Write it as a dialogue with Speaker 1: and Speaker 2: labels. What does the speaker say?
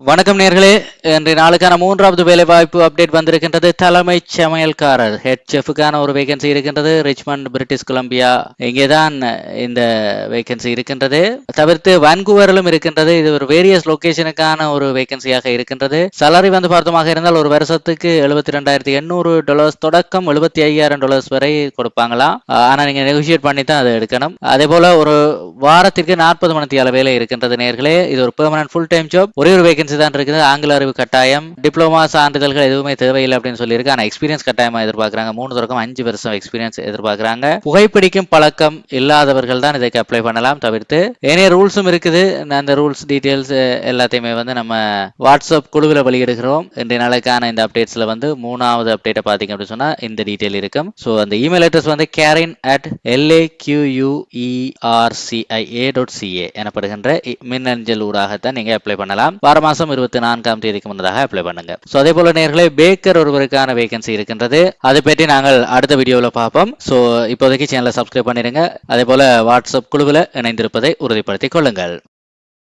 Speaker 1: வணக்கம் நேர்களே. இன்றைய நாளுக்கான மூன்றாவது வேலை வாய்ப்பு அப்டேட் வந்திருக்கின்றது தலைமை சமையல்காரர். ஹெட் செஃபுக்கான ஒரு வேகன்சி இருக்கின்றது. ரிச்மண்ட் பிரிட்டிஷ் கொலம்பியா இங்கேதான் இந்த வேகன்சி இருக்கின்றது. தவிர்த்து வான்கூவரிலும் இருக்கின்றது. இது ஒரு வேரியஸ் லொகேஷனுக்கான ஒரு வேகன்சியாக இருக்கின்றது. சலரி வந்து பார்த்தோமாக இருந்தால் ஒரு வருஷத்துக்கு எழுபத்தி ரெண்டாயிரத்தி எண்ணூறு டாலர்ஸ் தொடக்கம் எழுபத்தி ஐயாயிரம் டாலர்ஸ் வரை கொடுப்பாங்களாம் ஆனா நீங்க நெகோசியேட் பண்ணி தான் அதை எடுக்கணும். அதே போல ஒரு வாரத்திற்கு நாற்பது மணித்தியால வேலை இருக்கின்றது நேர்களே. இது ஒரு பெர்மனன்ட் ஃபுல் டைம் ஜாப் ஒரே ஒரு வேகன்சி தான் இருக்குது. ஆங்கில அறிவு கட்டாயம். டிப்ளமா சான்றிதழ்கள் எதுவுமே தேவையில்லை அப்படின்னு சொல்லியிருக்கு. ஆனா எக்ஸ்பீரியன்ஸ் கட்டாயமாக எதிர்பார்க்குறாங்க. மூணு தொடக்கம் அஞ்சு வருஷம் எக்ஸ்பீரியன்ஸ் எதிர்பார்க்குறாங்க. புகைப்பிடிக்கும் பழக்கம் இல்லாதவர்கள் தான் இதுக்கு அப்ளை பண்ணலாம் தவிர்த்து ஏனைய ரூல்ஸும் இருக்குது. அந்த ரூல்ஸ் டீட்டெயில்ஸ் எல்லாத்தையுமே வந்து நம்ம வாட்ஸ்அப் குழுவில் வெளியிடுகிறோம். இன்றைய நாளுக்கான இந்த அப்டேட்ஸ்ல வந்து மூணாவது அப்டேட்டை பார்த்தீங்க அப்படின்னு சொன்னா இந்த டீட்டெயில் இருக்கும். ஸோ அந்த இமெயில் அட்ரஸ் வந்து கேரின் அட் எல்ஏ கியூயூஇஆர்சிஐஏ டாட் சிஏ எனப்படுகின்ற மின்னஞ்சல் ஊடாகத்தான் நீங்க அப்ளை பண்ணலாம். வார மாசம் இருபத்தி நான்காம் தேதி தேதிக்கு முன்னதாக அப்ளை பண்ணுங்க. ஸோ அதே போல நேர்களை பேக்கர் ஒருவருக்கான வேகன்சி இருக்கின்றது. அதை பற்றி நாங்கள் அடுத்த வீடியோவில் பார்ப்போம். ஸோ இப்போதைக்கு சேனலை சப்ஸ்கிரைப் பண்ணிடுங்க. அதே போல வாட்ஸ்அப் குழுவில் இணைந்திருப்பதை உறுதிப்படுத்திக் கொள்ளுங்கள்.